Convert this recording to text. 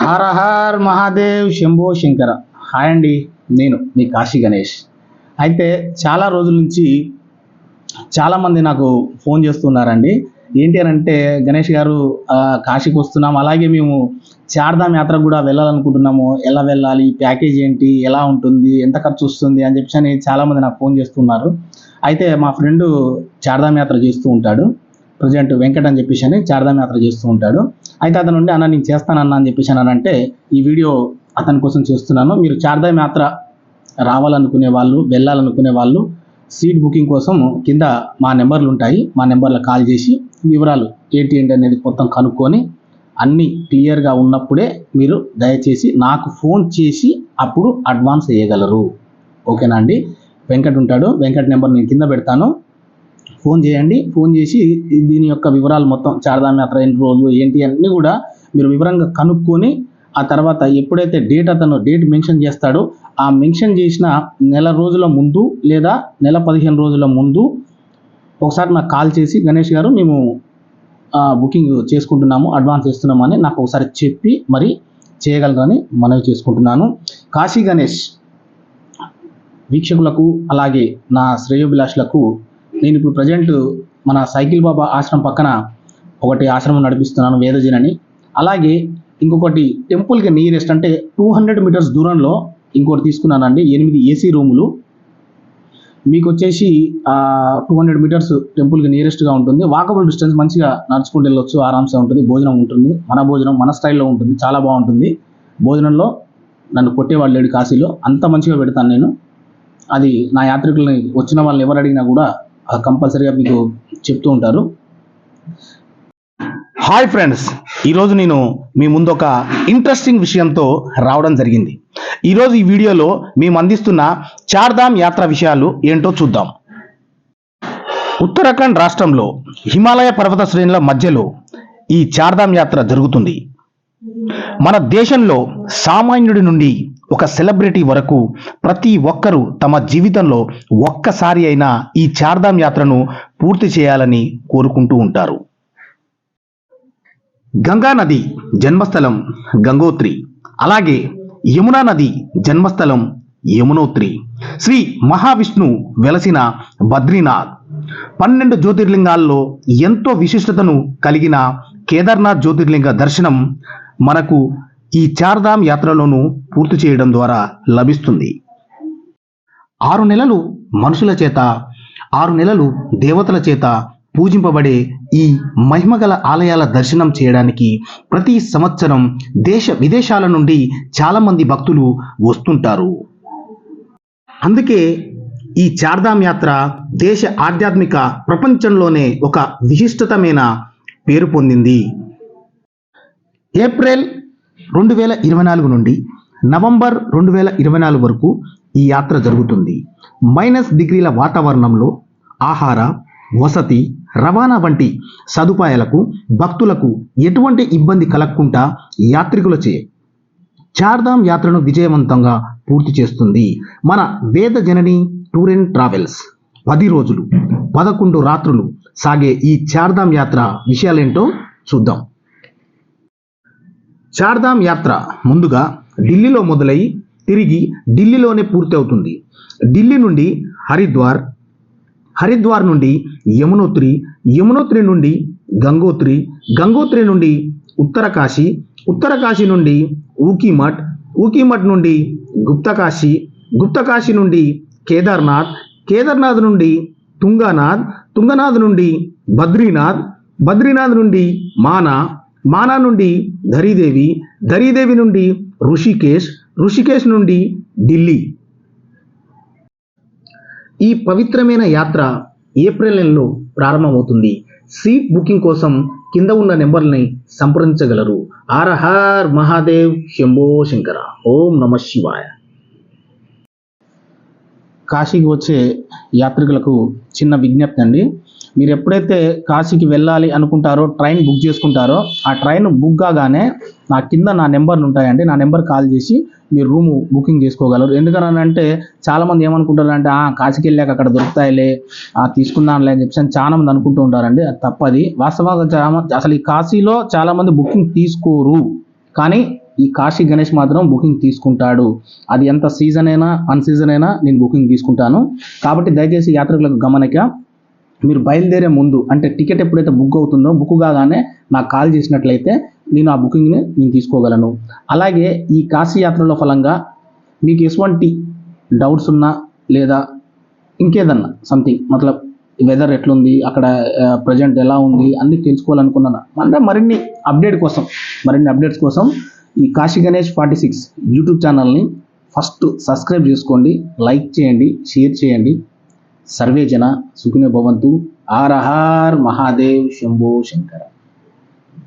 హర Har Mahadev Shambho Shankara. Hi అండి నేను మీ కాశీ గణేష్. అయితే చాలా రోజుల నుంచి చాలామంది నాకు ఫోన్ చేస్తున్నారండి. ఏంటి అని అంటే గణేష్ గారు కాశీకి వస్తున్నాం. అలాగే మేము చార్ధామ్ యాత్రకు కూడా వెళ్ళాలనుకుంటున్నాము. ఎలా వెళ్ళాలి ప్యాకేజ్ ఏంటి ఎలా ఉంటుంది ఎంత ఖర్చు వస్తుంది అని చెప్పి అని చాలామంది నాకు ఫోన్ చేస్తున్నారు. అయితే మా ఫ్రెండు చార్ధామ్ యాత్ర చేస్తూ ఉంటాడు. ప్రజెంట్ వెంకట్ అని చెప్పేసి అని చార్ధామ్ యాత్ర చేస్తూ ఉంటాడు. అయితే అతను నుండి అన్న నేను చేస్తానన్నా అని చెప్పేసి అని అంటే ఈ వీడియో అతని కోసం చేస్తున్నాను. మీరు చార్ధామ్ యాత్ర రావాలనుకునే వాళ్ళు వెళ్ళాలనుకునే వాళ్ళు సీట్ బుకింగ్ కోసం కింద మా నెంబర్లు ఉంటాయి. మా నెంబర్లో కాల్ చేసి వివరాలు ఏంటి ఏంటి అనేది మొత్తం కనుక్కొని అన్నీ క్లియర్గా ఉన్నప్పుడే మీరు దయచేసి నాకు ఫోన్ చేసి అప్పుడు అడ్వాన్స్ వేయగలరు. ఓకేనా అండి? వెంకట్ ఉంటాడు. వెంకట్ నెంబర్ నేను కింద పెడతాను. ఫోన్ చేయండి. ఫోన్ చేసి దీని యొక్క వివరాలు మొత్తం చార్ధామ్ యాత్ర ఎన్ని రోజులు ఏంటి అన్నీ కూడా మీరు వివరంగా కనుక్కొని ఆ తర్వాత ఎప్పుడైతే డేట్ అతను డేట్ మెన్షన్ చేస్తాడో ఆ మెన్షన్ చేసిన నెల రోజుల ముందు లేదా నెల పదిహేను రోజుల ముందు ఒకసారి నాకు కాల్ చేసి గణేష్ గారు మేము బుకింగ్ చేసుకుంటున్నాము అడ్వాన్స్ ఇస్తున్నామని నాకు ఒకసారి చెప్పి మరి చేయగలరని మనవి చేసుకుంటున్నాను. కాశీ గణేష్ వీక్షకులకు అలాగే నా శ్రేయోభిలాషులకు నేను ఇప్పుడు ప్రజెంట్ మన సైకిల్ బాబా ఆశ్రమం పక్కన ఒకటి ఆశ్రమం నడిపిస్తున్నాను వేదజన్ అని. అలాగే ఇంకొకటి టెంపుల్కి నియరెస్ట్ అంటే టూ హండ్రెడ్ మీటర్స్ దూరంలో ఇంకోటి తీసుకున్నానండి ఎనిమిది ఏసీ రూములు. మీకు వచ్చేసి టూ హండ్రెడ్ మీటర్స్ టెంపుల్కి నియరెస్ట్గా ఉంటుంది. వాకబుల్ డిస్టెన్స్ మంచిగా నడుచుకుంటూ వెళ్ళొచ్చు ఆరామ్సే ఉంటుంది భోజనం ఉంటుంది మన భోజనం మన స్టైల్లో ఉంటుంది చాలా బాగుంటుంది. భోజనంలో నన్ను కొట్టేవాళ్ళు లేడు కాశీలో అంత మంచిగా పెడతాను నేను. అది నా యాత్రికులని వచ్చిన వాళ్ళని ఎవరు అడిగినా కూడా కంపల్సరీగా మీకు చెప్తూ ఉంటారు. హాయ్ ఫ్రెండ్స్ ఈరోజు నేను మీ ముందు ఒక ఇంట్రెస్టింగ్ విషయంతో రావడం జరిగింది. ఈరోజు ఈ వీడియోలో మేము అందిస్తున్న చార్ధామ్ యాత్ర విషయాలు ఏంటో చూద్దాం. ఉత్తరాఖండ్ రాష్ట్రంలో హిమాలయ పర్వత శ్రేణుల మధ్యలో ఈ చార్ధామ్ యాత్ర జరుగుతుంది. మన దేశంలో సామాన్యుడి నుండి ఒక సెలబ్రిటీ వరకు ప్రతి ఒక్కరూ తమ జీవితంలో ఒక్కసారి అయినా ఈ చార్ధామ్ యాత్రను పూర్తి చేయాలని కోరుకుంటూ ఉంటారు. గంగా నది జన్మస్థలం గంగోత్రి. అలాగే యమునా నది జన్మస్థలం యమునోత్రి. శ్రీ మహావిష్ణు వెలసిన బద్రీనాథ్. పన్నెండు జ్యోతిర్లింగాల్లో ఎంతో విశిష్టతను కలిగిన కేదార్నాథ్ జ్యోతిర్లింగ దర్శనం మనకు ఈ చార్ధామ్ యాత్రలోనూ పూర్తి చేయడం ద్వారా లభిస్తుంది. ఆరు నెలలు మనుషుల చేత ఆరు నెలలు దేవతల చేత పూజింపబడే ఈ మహిమగల ఆలయాల దర్శనం చేయడానికి ప్రతి సంవత్సరం దేశ విదేశాల నుండి చాలామంది భక్తులు వస్తుంటారు. అందుకే ఈ చార్ధామ్ యాత్ర దేశ ఆధ్యాత్మిక ప్రపంచంలోనే ఒక విశిష్టతమైన పేరు పొందింది. ఏప్రిల్ రెండు వేల ఇరవై నాలుగు నుండి నవంబర్ రెండు వేల ఇరవై నాలుగు వరకు ఈ యాత్ర జరుగుతుంది. మైనస్ డిగ్రీల వాతావరణంలో ఆహార వసతి రవాణా వంటి సదుపాయాలకు భక్తులకు ఎటువంటి ఇబ్బంది కలగకుండా యాత్రికులచే చార్ధామ్ యాత్రను విజయవంతంగా పూర్తి చేస్తుంది. మన వేద జనని టూర్ అండ్ ట్రావెల్స్ పది రోజులు పదకొండు రాత్రులు సాగే ఈ చార్ధామ్ యాత్ర విషయాలేంటో చూద్దాం. చార్ధామ్ యాత్ర ముందుగా ఢిల్లీలో మొదలై తిరిగి ఢిల్లీలోనే పూర్తి అవుతుంది ఢిల్లీ నుండి హరిద్వార్ హరిద్వార్ నుండి యమునోత్రి యమునోత్రి నుండి గంగోత్రి గంగోత్రి నుండి ఉత్తరకాశీ ఉత్తరకాశీ నుండి ఊకీమఠ్ ఊకీమఠ్ నుండి గుప్తకాశీ గుప్తకాశీ నుండి కేదార్నాథ్ కేదార్నాథ్ నుండి తుంగనాథ్ తుంగనాథ్ నుండి బద్రీనాథ్ బద్రీనాథ్ నుండి మానా మానా నుండి ధరీదేవి ధరీదేవి నుండి ఋషికేశ్ ఋషికేశ్ నుండి ఢిల్లీ. ఈ పవిత్రమైన యాత్ర ఏప్రిల్ నెలలో ప్రారంభమవుతుంది. సీట్ బుకింగ్ కోసం కింద ఉన్న నెంబర్ని సంప్రదించగలరు. ఆర్హర్ మహాదేవ్ శంభో శంకర. ఓం నమ శివాయ. కాశీకి వచ్చే యాత్రికులకు చిన్న విజ్ఞప్తి అండి. మీరు ఎప్పుడైతే కాశీకి వెళ్ళాలి అనుకుంటారో ట్రైన్ బుక్ చేసుకుంటారో ఆ ట్రైన్ బుక్ కాగానే నా కింద నా నెంబర్లు ఉంటాయండి. నా నెంబర్ కాల్ చేసి మీరు రూమ్ బుకింగ్ చేసుకోగలరు. ఎందుకనంటే చాలామంది ఏమనుకుంటారు అంటే "ఆ, కాశీకి వెళ్ళాక అక్కడ దొరుకుతాయిలే ఆ, తీసుకుందాంలే అని చెప్పి అని చాలా మంది అనుకుంటూ ఉంటారండి. అది తప్పది. వాస్తవంగా చాలా అసలు ఈ కాశీలో చాలామంది బుకింగ్ తీసుకోరు. కానీ ఈ కాశీ గణేష్ మాత్రం బుకింగ్ తీసుకుంటాడు. అది ఎంత సీజన్ అయినా అన్ సీజన్ అయినా నేను బుకింగ్ తీసుకుంటాను. కాబట్టి దయచేసి యాత్రికులకు గమనిక మీరు బయలుదేరే ముందు అంటే టికెట్ ఎప్పుడైతే బుక్ అవుతుందో బుక్ కాగానే నాకు కాల్ చేసినట్లయితే నేను ఆ బుకింగ్ని నేను తీసుకోగలను. అలాగే ఈ కాశీ యాత్రలో ఫలంగా మీకు ఎటువంటి డౌట్స్ ఉన్నా లేదా ఇంకేదన్నా సంథింగ్ మతలబ్ వెదర్ ఎట్లుంది అక్కడ ప్రజెంట్ ఎలా ఉంది అన్ని తెలుసుకోవాలనుకున్నాను? అంటే మరిన్ని అప్డేట్ కోసం మరిన్ని అప్డేట్స్ కోసం ఈ Kashi Ganesh forty six YouTube ఛానల్ని ఫస్ట్ సబ్స్క్రైబ్ చేసుకోండి లైక్ చేయండి షేర్ చేయండి. సర్వే జన సుఖినో భవంతు. ఆర్ హర్ మహాదేవ్ శంభో శంకర.